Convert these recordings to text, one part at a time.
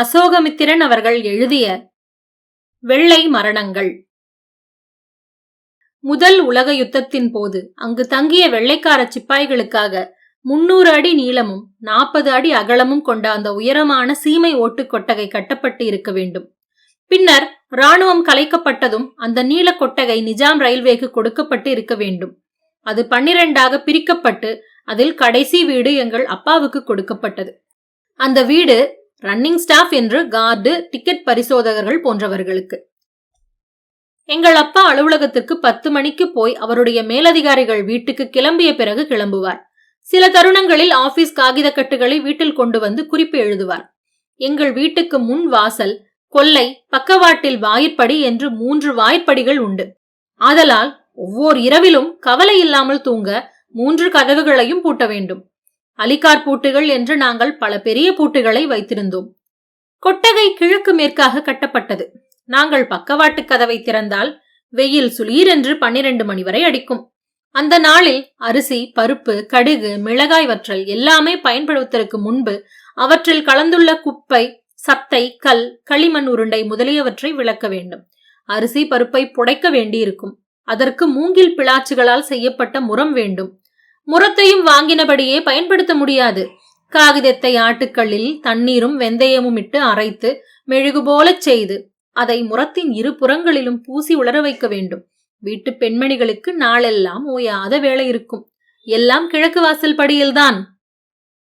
அசோகமித்திரன் அவர்கள் எழுதிய வெள்ளை மரணங்கள் முதல் உலக யுத்தத்தின் போது அங்கு தங்கிய வெள்ளைக்கார சிப்பாய்களுக்காக முன்னூறு அடி நீளமும் நாற்பது அடி அகலமும் கொண்ட அந்த உயரமான சீமை ஓட்டு கொட்டகை கட்டப்பட்டு இருக்க வேண்டும். பின்னர் ராணுவம் கலைக்கப்பட்டதும் அந்த நீல கொட்டகை நிஜாம் ரயில்வேக்கு கொடுக்கப்பட்டு இருக்க வேண்டும். அது பன்னிரண்டாக பிரிக்கப்பட்டு அதில் கடைசி வீடு எங்கள் அப்பாவுக்கு கொடுக்கப்பட்டது. அந்த வீடு ரன்னிங் ஸ்டாஃப் என்று கார்டு டிக்கெட் பரிசோதகர்கள் போன்றவர்களுக்கு. எங்கள் அப்பா அலுவலகத்திற்கு பத்து மணிக்கு போய் அவருடைய மேலதிகாரிகள் வீட்டுக்கு கிளம்பிய பிறகு கிளம்புவார். சில தருணங்களில் ஆபீஸ் காகித கட்டுகளை வீட்டில் கொண்டு வந்து குறிப்பு எழுதுவார். எங்கள் வீட்டுக்கு முன் வாசல் கொல்லை பக்கவாட்டில் வாயிற்படி என்று மூன்று வாய்ப்படிகள் உண்டு. ஆதலால் ஒவ்வொரு இரவிலும் கவலை இல்லாமல் தூங்க மூன்று கதவுகளையும் பூட்ட வேண்டும். அலிகார் பூட்டுகள் என்று நாங்கள் பல பெரிய பூட்டுகளை வைத்திருந்தோம். கொட்டகை கிழக்கு மேற்காக கட்டப்பட்டது. நாங்கள் பக்கவாட்டு கதவை திறந்தால் வெயில் சுளீர் என்று பன்னிரண்டு மணி வரை அடிக்கும். அந்த நாளில் அரிசி பருப்பு கடுகு மிளகாய் வற்றல் எல்லாமே பயன்படுவதற்கு முன்பு அவற்றில் கலந்துள்ள குப்பை சத்தை கல் களிமண் உருண்டை முதலியவற்றை விளக்க வேண்டும். அரிசி பருப்பை புடைக்க வேண்டியிருக்கும். அதற்கு மூங்கில் பிளாச்சுகளால் செய்யப்பட்ட முரம் வேண்டும். முரத்தையும் வாங்கினபடியே பயன்படுத்த முடியாது. காகிதத்தை ஆட்டுக்களில் தண்ணீரும் வெந்தயமும் இட்டு அரைத்து மெழுகு போலச் செய்து அதை முரத்தின் இரு புறங்களிலும் பூசி உலர வைக்க வேண்டும். வீட்டு பெண்மணிகளுக்கு நாளெல்லாம் ஓயாத வேலை இருக்கும். எல்லாம் கிழக்கு வாசல் படியில்தான்.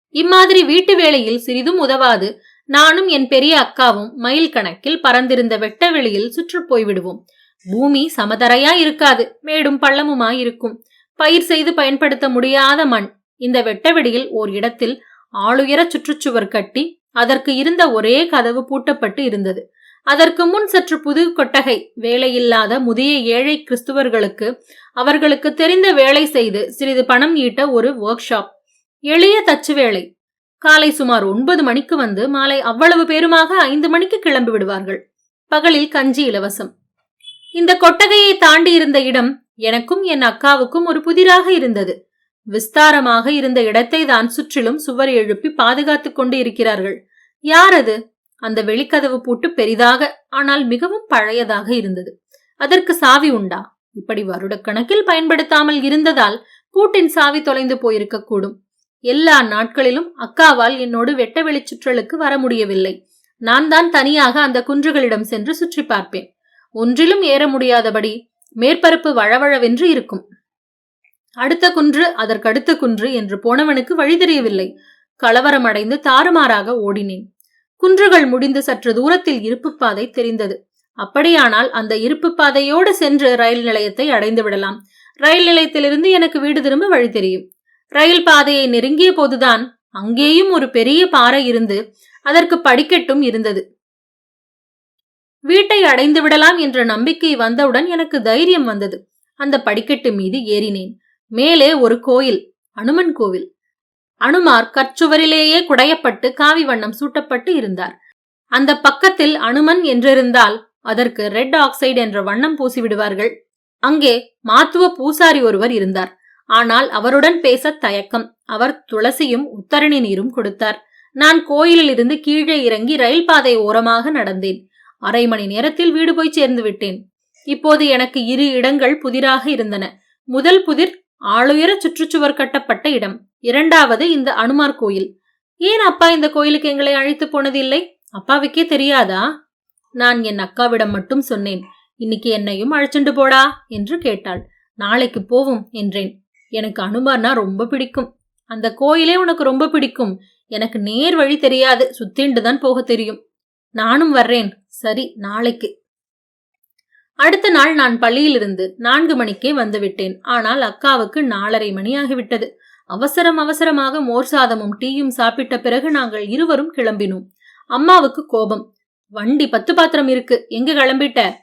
இம்மாதிரி வீட்டு வேளையில் சிறிதும் உதவாது. நானும் என் பெரிய அக்காவும் மைல் கணக்கில் பறந்திருந்த வெட்ட வெளியில் சுற்று போய்விடுவோம். பூமி சமதரையா இருக்காது. மேடும் பள்ளமுமாய் இருக்கும். பயிர் செய்து பயன்படுத்த முடியாத மண். இந்த வெட்டவெடியில் ஓர் இடத்தில் ஆளுயர சுற்றுச்சுவர் கட்டி அதற்கு இருந்த ஒரே கதவு பூட்டப்பட்டு இருந்தது. அதற்கு முன் சற்று புது கொட்டகை வேலையில்லாத முதிய ஏழை கிறிஸ்துவர்களுக்கு அவர்களுக்கு தெரிந்த வேலை செய்து சிறிது பணம் ஈட்ட ஒரு ஒர்க் ஷாப் எளிய தச்சு வேலை. காலை சுமார் ஒன்பது மணிக்கு வந்து மாலை அவ்வளவு பேருமாக ஐந்து மணிக்கு கிளம்பி விடுவார்கள். பகலில் கஞ்சி இலவசம். இந்த கொட்டகையை தாண்டி இருந்த இடம் எனக்கும் என் அக்காவுக்கும் ஒரு புதிராக இருந்தது. விஸ்தாரமாக இருந்த இடத்தை தான் சுற்றிலும் சுவர் எழுப்பி பாதுகாத்துக் கொண்டு இருக்கிறார்கள். யார் அது? அந்த வெளிக்கதவு பூட்டு பெரிதாக ஆனால் மிகவும் பழையதாக இருந்தது. அதற்கு சாவி உண்டா? இப்படி வருடக்கணக்கில் பயன்படுத்தாமல் இருந்ததால் பூட்டின் சாவி தொலைந்து போயிருக்கக்கூடும். எல்லா நாட்களிலும் அக்காவால் என்னோடு வெட்ட வெளிச்சுற்றலுக்கு வர முடியவில்லை. நான் தான் தனியாக அந்த குன்றுகளிடம் சென்று சுற்றி பார்ப்பேன். ஒன்றிலும் ஏற முடியாதபடி மேற்பரப்பு வழவழவென்று இருக்கும். அடுத்த குன்று அதற்கடுத்த குன்று என்று போனவனுக்கு வழி தெரியவில்லை. கலவரமடைந்து தாறுமாறாக ஓடினேன். குன்றுகள் முடிந்து சற்று தூரத்தில் இருப்பு பாதை தெரிந்தது. அப்படியானால் அந்த இருப்பு பாதையோடு சென்று ரயில் நிலையத்தை அடைந்து விடலாம். ரயில் நிலையத்திலிருந்து எனக்கு வீடு திரும்ப வழி தெரியும். ரயில் பாதையை நெருங்கிய போதுதான் அங்கேயும் ஒரு பெரிய பாறை இருந்து அதற்கு படிக்கட்டும் இருந்தது. வீட்டை அடைந்து விடலாம் என்ற நம்பிக்கை வந்தவுடன் எனக்கு தைரியம் வந்தது. அந்த படிக்கட்டு மீது ஏறினேன். மேலே ஒரு கோயில் அனுமன் கோவில். அனுமார் கற்சுவரிலேயே குடையப்பட்டு காவி வண்ணம் சூட்டப்பட்டு இருந்தார். அந்த பக்கத்தில் அனுமன் என்றிருந்தால் அதற்கு ரெட் ஆக்சைடு என்ற வண்ணம் பூசி விடுவார்கள் அங்கே மாத்துவ பூசாரி ஒருவர் இருந்தார். ஆனால் அவருடன் பேச தயக்கம். அவர் துளசியும் உத்தரணி நீரும் கொடுத்தார். நான் கோயிலில் இருந்து கீழே இறங்கி ரயில் பாதை ஓரமாக நடந்தேன். அரை மணி நேரத்தில் வீடு போய் சேர்ந்து விட்டேன். இப்போது எனக்கு இரு இடங்கள் புதிராக இருந்தன. முதல் புதிர் ஆளுயர சுற்றுச்சுவர் கட்டப்பட்ட இடம். இரண்டாவது இந்த அனுமார் கோயில். ஏன் அப்பா இந்த கோயிலுக்கு எங்களை அழைத்து போனதில்லை? அப்பாவுக்கே தெரியாதா? நான் என் அக்காவிடம் மட்டும் சொன்னேன். இன்னைக்கு என்னையும் அழைச்சிண்டு போடா என்று கேட்டாள். நாளைக்கு போவோம் என்றேன். எனக்கு அனுமார்னா ரொம்ப பிடிக்கும். அந்த கோயிலே உனக்கு ரொம்ப பிடிக்கும். எனக்கு நேர் வழி தெரியாது. சுத்திண்டு தான் போக தெரியும். நானும் வர்றேன். சரி நாளைக்கு. அடுத்த நாள் நான் பள்ளியிலிருந்து நான்கு மணிக்கே வந்துவிட்டேன். ஆனால் அக்காவுக்கு நாலரை மணியாகிவிட்டது அவசரம் அவசரமாக மோர் சாதமும் டீயும் சாப்பிட்ட பிறகு நாங்கள் இருவரும் கிளம்பினோம். அம்மாவுக்கு கோபம். வண்டி பத்து பாத்திரம் இருக்கு. எங்க கிளம்பிட்ட?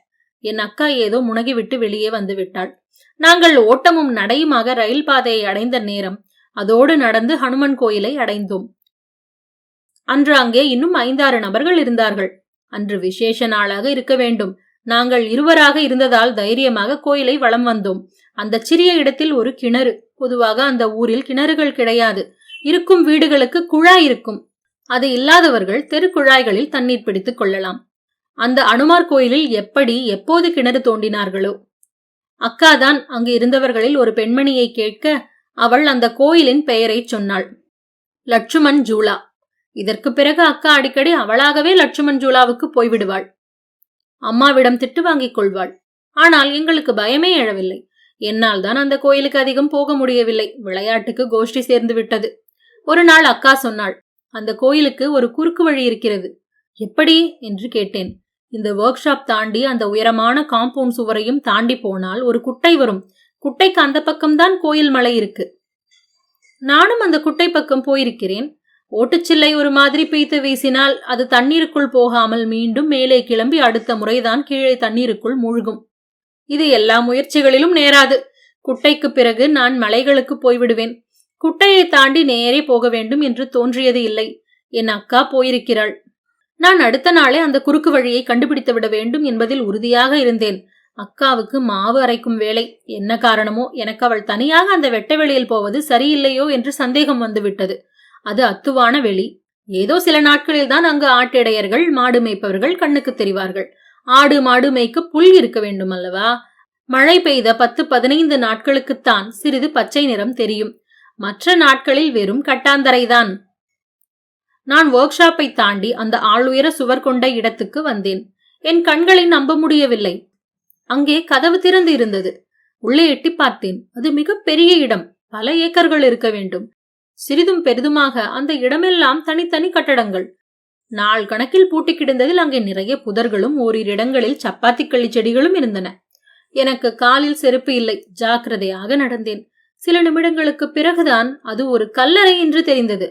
என் அக்கா ஏதோ முனகிவிட்டு வெளியே வந்து விட்டாள். நாங்கள் ஓட்டமும் நடையுமாக ரயில் பாதையை அடைந்த நேரம். அதோடு நடந்து ஹனுமன் கோயிலை அடைந்தோம். அன்று அங்கே இன்னும் ஐந்தாறு நபர்கள் இருந்தார்கள். அன்று விசேஷ நாளாக இருக்க வேண்டும். நாங்கள் இருவராக இருந்ததால் தைரியமாக கோயிலை வளம் வந்தோம். அந்த சிறிய இடத்தில் ஒரு கிணறு. பொதுவாக அந்த ஊரில் கிணறுகள் கிடையாது. இருக்கும் வீடுகளுக்கு குழாய் இருக்கும். அது இல்லாதவர்கள் தெருக்குழாய்களில் தண்ணீர் பிடித்துக் கொள்ளலாம். அந்த அனுமார் கோயிலில் எப்படி எப்போது கிணறு தோண்டினார்களோ? அக்காதான் அங்கு இருந்தவர்களில் ஒரு பெண்மணியை கேட்க அவள் அந்த கோயிலின் பெயரை சொன்னாள். லட்சுமண் ஜூலா. இதற்கு பிறகு அக்கா அடிக்கடி அவளாகவே லட்சுமண் ஜூலாவுக்கு போய்விடுவாள். அம்மாவிடம் திட்டு வாங்கிக் கொள்வாள். ஆனால் எங்களுக்கு பயமே எழவில்லை. என்னால் தான் அந்த கோயிலுக்கு அதிகம் போக முடியவில்லை. விளையாட்டுக்கு கோஷ்டி சேர்ந்து விட்டது. ஒரு நாள் அக்கா சொன்னாள் அந்த கோயிலுக்கு ஒரு குறுக்கு வழி இருக்கிறது. எப்படி? என்று கேட்டேன். இந்த ஒர்க் ஷாப் தாண்டி அந்த உயரமான காம்பவுண்ட் சுவரையும் தாண்டி போனால் ஒரு குட்டை வரும். குட்டைக்கு அந்த பக்கம்தான் கோயில் மலை இருக்கு. நானும் அந்த குட்டை பக்கம் போயிருக்கிறேன். ஓட்டுச்சில்லை ஒரு மாதிரி பீத்து வீசினால் அது தண்ணீருக்குள் போகாமல் மீண்டும் மேலே கிளம்பி அடுத்த முறைதான் கீழே தண்ணீருக்குள் மூழ்கும். இது எல்லா முயற்சிகளிலும் நேராது. குட்டைக்கு பிறகு நான் மலைகளுக்கு போய்விடுவேன். குட்டையை தாண்டி நேரே போக வேண்டும் என்று தோன்றியது இல்லை. என் அக்கா போயிருக்கிறாள். நான் அடுத்த நாளே அந்த குறுக்கு வழியை கண்டுபிடித்து விட வேண்டும் என்பதில் உறுதியாக இருந்தேன். அக்காவுக்கு மாவு அரைக்கும் வேலை. என்ன காரணமோ எனக்கு அவள் தனியாக அந்த வெட்ட வெளியில் போவது சரியில்லையோ என்று சந்தேகம் வந்துவிட்டது. அது அத்துவான வெளி. ஏதோ சில நாட்களில் தான் அங்கு ஆட்டிடையர்கள் மாடு மேய்ப்பவர்கள் கண்ணுக்கு தெரிவார்கள். ஆடு மாடு மேய்க்க புல் இருக்க வேண்டும் அல்லவா மழை பெய்த பத்து பதினைந்து நாட்களுக்குத்தான் சிறிது பச்சை நிறம் தெரியும். மற்ற நாட்களில் வெறும் கட்டாந்தரைதான். நான் ஒர்க் ஷாப்பை தாண்டி அந்த ஆளுயர சுவர் கொண்ட இடத்துக்கு வந்தேன். என் கண்களை நம்ப முடியவில்லை. அங்கே கதவு திறந்து இருந்தது. உள்ளே எட்டி பார்த்தேன். அது மிக பெரிய இடம். பல ஏக்கர்கள் இருக்க வேண்டும். சிறிதும் பெரிதுமாக அந்த இடமெல்லாம் தனித்தனி கட்டடங்கள். நாள் கணக்கில் பூட்டி கிடந்ததில் அங்கே நிறைய புதர்களும் ஓரிரு இடங்களில் சப்பாத்தி களி செடிகளும் இருந்தன. எனக்கு காலில் செருப்பு இல்லை. ஜாக்கிரதையாக நடந்தேன். சில நிமிடங்களுக்கு பிறகுதான் அது ஒரு கல்லறை என்று தெரிந்தது.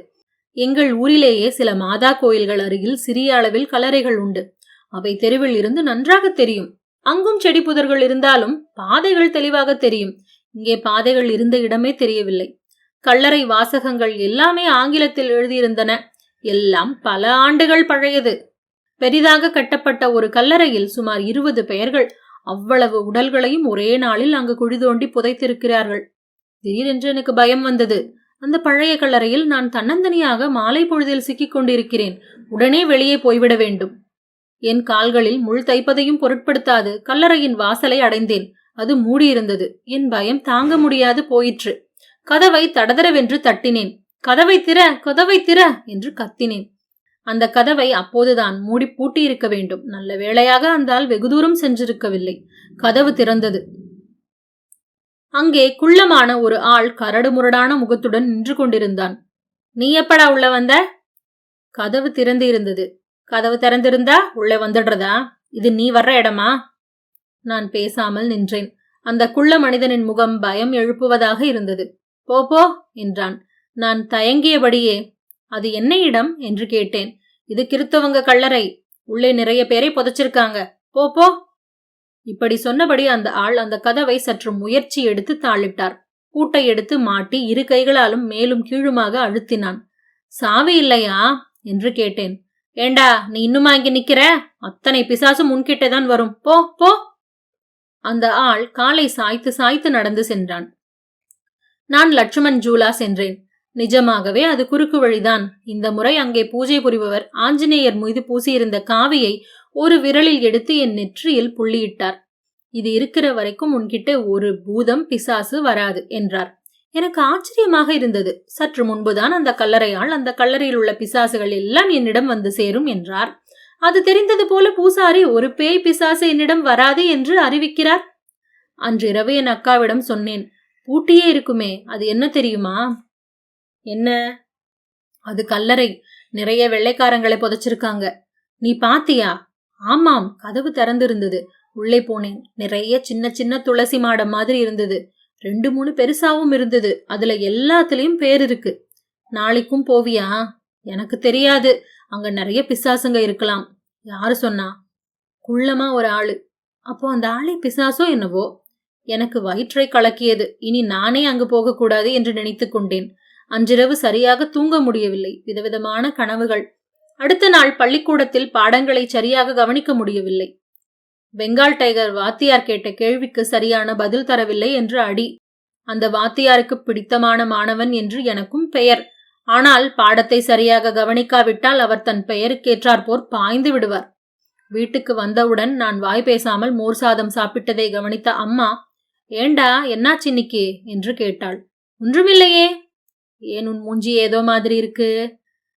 எங்கள் ஊரிலேயே சில மாதா கோயில்கள் அருகில் சிறிய அளவில் கல்லறைகள் உண்டு. அவை தெருவில் இருந்து நன்றாக தெரியும். அங்கும் செடி புதர்கள் இருந்தாலும் பாதைகள் தெளிவாக தெரியும். இங்கே பாதைகள் இருந்த இடமே தெரியவில்லை. கல்லறை வாசகங்கள் எல்லாமே ஆங்கிலத்தில் எழுதியிருந்தன. எல்லாம் பல ஆண்டுகள் பழையது. பெரிதாக கட்டப்பட்ட ஒரு கல்லறையில் சுமார் இருபது பெயர்கள் அவ்வளவு உடல்களையும் ஒரே நாளில் அங்கு குழி தோண்டி புதைத்திருக்கிறார்கள். திடீரென்று எனக்கு பயம் வந்தது. அந்த பழைய கல்லறையில் நான் தன்னந்தனியாக மாலை பொழுதில் சிக்கிக் கொண்டிருக்கிறேன். உடனே வெளியே போய்விட வேண்டும். என் கால்களில் முள் தைப்பதையும் பொருட்படுத்தாது. கல்லறையின் வாசலை அடைந்தேன். அது மூடியிருந்தது. என் பயம் தாங்க முடியாது போயிற்று. கதவை தடதரவென்று தட்டினேன். கதவை திற கதவை திற என்று கத்தினேன். அந்த கதவை அப்போதுதான் மூடி பூட்டியிருக்க வேண்டும். நல்ல வேளையாக அந்த ஆள் வெகு தூரம் சென்றிருக்கவில்லை. கதவு திறந்தது. அங்கே குள்ளமான ஒரு ஆள் கரடு முரடான முகத்துடன் நின்று கொண்டிருந்தான். நீ எப்படா உள்ள வந்த? கதவு திறந்து இருந்தது கதவு திறந்திருந்தா உள்ளே வந்துடுறதா? இது நீ வர்ற இடமா? நான் பேசாமல் நின்றேன். அந்த குள்ள மனிதனின் முகம் பயம் எழுப்புவதாக இருந்தது. போப்போ என்றான். நான் தயங்கியபடியே அது என்ன இடம் என்று கேட்டேன். இது கிறித்தவங்க கல்லறை. உள்ளே நிறைய பேரை புதைச்சிருக்காங்க. போப்போ இப்படி சொன்னபடி அந்த ஆள் அந்த கதவை சற்று முயற்சி எடுத்து தாளிட்டார். பூட்டை எடுத்து மாட்டி இரு கைகளாலும் மேலும் கீழுமாக அழுத்தினான். சாவி இல்லையா? என்று கேட்டேன். ஏண்டா நீ இன்னுமா இங்க நிக்கிற? அத்தனை பிசாசும் முன்கிட்டே தான் வரும். போ போ. அந்த ஆள் காலை சாய்த்து சாய்த்து நடந்து சென்றான். நான் லட்சுமண் ஜூலா சென்றேன். நிஜமாகவே அது குறுக்கு வழிதான். இந்த முறை அங்கே பூஜை புரிபவர் ஆஞ்சநேயர் மீது பூசியிருந்த காவியை ஒரு விரலில் எடுத்து என் நெற்றியில் புள்ளியிட்டார். இது இருக்கிற வரைக்கும் உன்கிட்ட ஒரு பூதம் பிசாசு வராது என்றார். எனக்கு ஆச்சரியமாக இருந்தது. சற்று முன்புதான் அந்த கல்லறையால் அந்த கல்லறையில் உள்ள பிசாசுகள் எல்லாம் என்னிடம் வந்து சேரும் என்றார். அது தெரிந்தது போல பூசாரி ஒரு பேய் பிசாசு என்னிடம் வராது என்று அறிவிக்கிறார்? அன்றிரவு என் அக்காவிடம் சொன்னேன். பூட்டியே இருக்குமே அது என்ன தெரியுமா? என்ன? அது கல்லறை. நிறைய வெள்ளைக்காரங்களை புதைச்சிருக்காங்க. நீ பாத்தியா? ஆமாம் கதவு திறந்திருந்தது. உள்ளே போனேன். நிறைய சின்ன சின்ன துளசி மாடம் மாதிரி இருந்தது. ரெண்டு மூணு பெருசாவும் இருந்தது. அதுல எல்லாத்துலயும் பேர் இருக்கு. நாளைக்கும் போவியா? எனக்கு தெரியாது. அங்க நிறைய பிசாசுங்க இருக்கலாம். யாரு சொன்னா? குள்ளமா ஒரு ஆளு. அப்போ அந்த ஆளே பிசாசோ என்னவோ? எனக்கு வயிற்றை கலக்கியது. இனி நானே அங்கு போகக்கூடாது என்று நினைத்து கொண்டேன். அன்றிரவு சரியாக தூங்க முடியவில்லை. விதவிதமான கனவுகள். அடுத்த நாள் பள்ளிக்கூடத்தில் பாடங்களை சரியாக கவனிக்க முடியவில்லை. பெங்கால் டைகர் வாத்தியார் கேட்ட கேள்விக்கு சரியான பதில் தரவில்லை என்று அடி. அந்த வாத்தியாருக்கு பிடித்தமான மாணவன் என்று எனக்கும் பெயர். ஆனால் பாடத்தை சரியாக கவனிக்காவிட்டால் அவர் தன் பெயருக்கேற்றாற்போர் பாய்ந்து விடுவார். வீட்டுக்கு வந்தவுடன் நான் வாய் பேசாமல் மோர் சாதம் சாப்பிட்டதை கவனித்த அம்மா ஏண்டா என்னாச்சு இன்னைக்கு? என்று கேட்டாள். ஒன்றுமில்லையே. ஏன் உன் மூஞ்சி ஏதோ மாதிரி இருக்கு?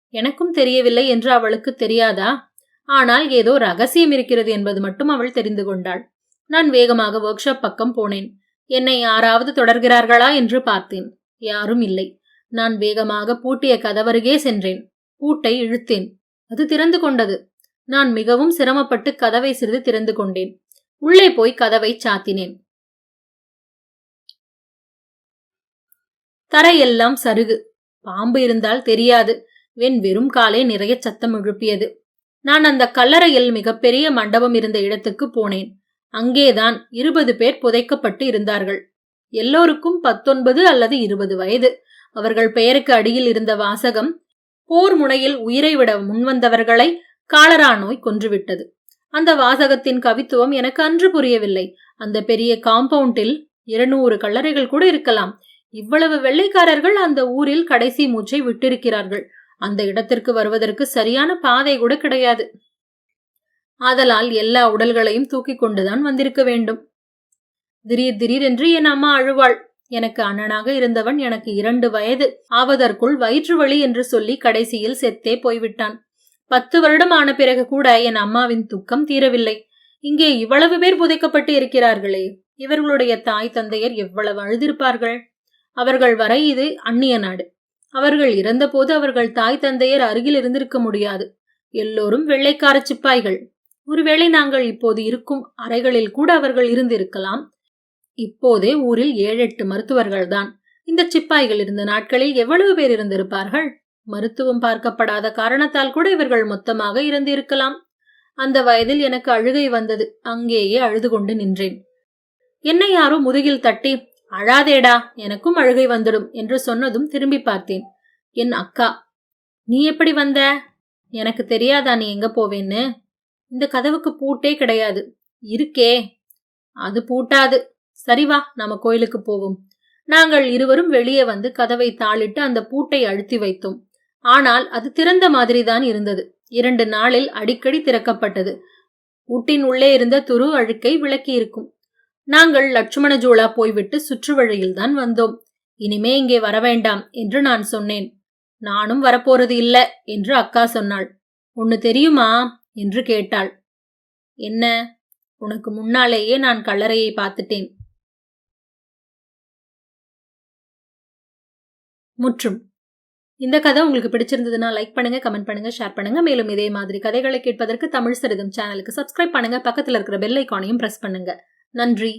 எனக்கும் தெரியவில்லை என்று அவளுக்கு தெரியாதா? ஆனால் ஏதோ ரகசியம் இருக்கிறது என்பது மட்டும் அவள் தெரிந்து கொண்டாள். நான் வேகமாக ஒர்க் ஷாப் பக்கம் போனேன். என்னை யாராவது தொடர்கிறார்களா என்று பார்த்தேன். யாரும் இல்லை. நான் வேகமாக பூட்டிய கதவருகே சென்றேன். பூட்டை இழுத்தேன். அது திறந்து கொண்டது. நான் மிகவும் சிரமப்பட்டு கதவை சிறிது திறந்து கொண்டேன். உள்ளே போய் கதவை சாத்தினேன். தரையெல்லாம் சருகு. பாம்பு இருந்தால் தெரியாது. வெண் வெறும் காலே நிறைய சத்தம் எழுப்பியது. நான் அந்த கல்லறையில் மிகப்பெரிய மண்டபம் இருந்த இடத்துக்கு போனேன். அங்கேதான் இருபது பேர் புதைக்கப்பட்டு இருந்தார்கள். எல்லோருக்கும் பத்தொன்பது அல்லது இருபது வயது. அவர்கள் பெயருக்கு அடியில் இருந்த வாசகம் போர் முனையில் உயிரை விட முன்வந்தவர்களை காலரா நோய் கொன்றுவிட்டது. அந்த வாசகத்தின் கவித்துவம் எனக்கு அன்று புரியவில்லை. அந்த பெரிய காம்பவுண்டில் இருநூறு கல்லறைகள் கூட இருக்கலாம். இவ்வளவு வெள்ளைக்காரர்கள் அந்த ஊரில் கடைசி மூச்சை விட்டிருக்கிறார்கள். அந்த இடத்திற்கு வருவதற்கு சரியான பாதை கூட கிடையாது. ஆதலால் எல்லா உடல்களையும் தூக்கி கொண்டுதான் வந்திருக்க வேண்டும். திடீர் திடீரென்று என் அம்மா அழுவாள். எனக்கு அண்ணனாக இருந்தவன் எனக்கு இரண்டு வயது. ஆவதற்குள் வயிற்று வலி என்று சொல்லி கடைசியில் செத்தே போய்விட்டான். பத்து வருடம் ஆன பிறகு கூட என் அம்மாவின் துக்கம் தீரவில்லை. இங்கே இவ்வளவு பேர் புதைக்கப்பட்டு இருக்கிறார்களே. இவர்களுடைய தாய் தந்தையர் எவ்வளவு அழுதிருப்பார்கள்? அவர்கள் வரை இது அந்நிய நாடு. அவர்கள் இறந்தபோது அவர்கள் தாய் தந்தையர் அருகில் இருந்திருக்க முடியாது. எல்லோரும் வெள்ளைக்கார சிப்பாய்கள். ஒருவேளை நாங்கள் இப்போது இருக்கும் அறைகளில் கூட அவர்கள் இருந்திருக்கலாம். இப்போதே ஊரில் ஏழு எட்டு மருத்துவர்கள் தான். இந்த சிப்பாய்கள் இருந்த நாட்களில் எவ்வளவு பேர் இருந்திருப்பார்கள்? மருத்துவம் பார்க்கப்படாத காரணத்தால் கூட இவர்கள் மொத்தமாக இருந்திருக்கலாம் அந்த வயதில் எனக்கு அழுகை வந்தது. அங்கேயே அழுது கொண்டு நின்றேன். என்னை யாரோ முதுகில் தட்டி அழாதேடா எனக்கும் அழுகை வந்துடும் என்று சொன்னதும் திரும்பி பார்த்தேன். என் அக்கா நீ எப்படி வந்த? எனக்கு தெரியாதா நீ எங்க போவேன்னு? இந்த கதவுக்கு பூட்டே கிடையாது. இருக்கே. அது பூட்டாது. சரி வா நம்ம கோயிலுக்கு போவோம். நாங்கள் இருவரும் வெளியே வந்து கதவை தாளிட்டு அந்த பூட்டை அழுத்தி வைத்தோம். ஆனால் அது திறந்த மாதிரிதான் இருந்தது. இரண்டு நாளில் அடிக்கடி திறக்கப்பட்டது. பூட்டின் உள்ளே இருந்த துரு அழுக்கை விளக்கி இருக்கும் நாங்கள் லட்சுமண ஜோலா போய்விட்டு சுற்று வழியில்தான் வந்தோம். இனிமே இங்கே வரவேண்டாம் என்று நான் சொன்னேன். நானும் வரப்போறது இல்ல என்று அக்கா சொன்னாள். ஒன்னு தெரியுமா? என்று கேட்டாள். என்ன? உனக்கு முன்னாலேயே நான் கல்லறையை பார்த்துட்டேன். முற்றும். இந்த கதை உங்களுக்கு பிடிச்சிருந்ததுன்னா லைக் பண்ணுங்க கமெண்ட் பண்ணுங்க ஷேர் பண்ணுங்க. மேலும் இதே மாதிரி கதைகளை கேட்பதற்கு தமிழ் சரிதம் சேனலுக்கு சப்ஸ்கிரைப் பண்ணுங்க. பக்கத்தில் இருக்கிற பெல் ஐக்கானையும் பிரஸ் பண்ணுங்க. நன்றி.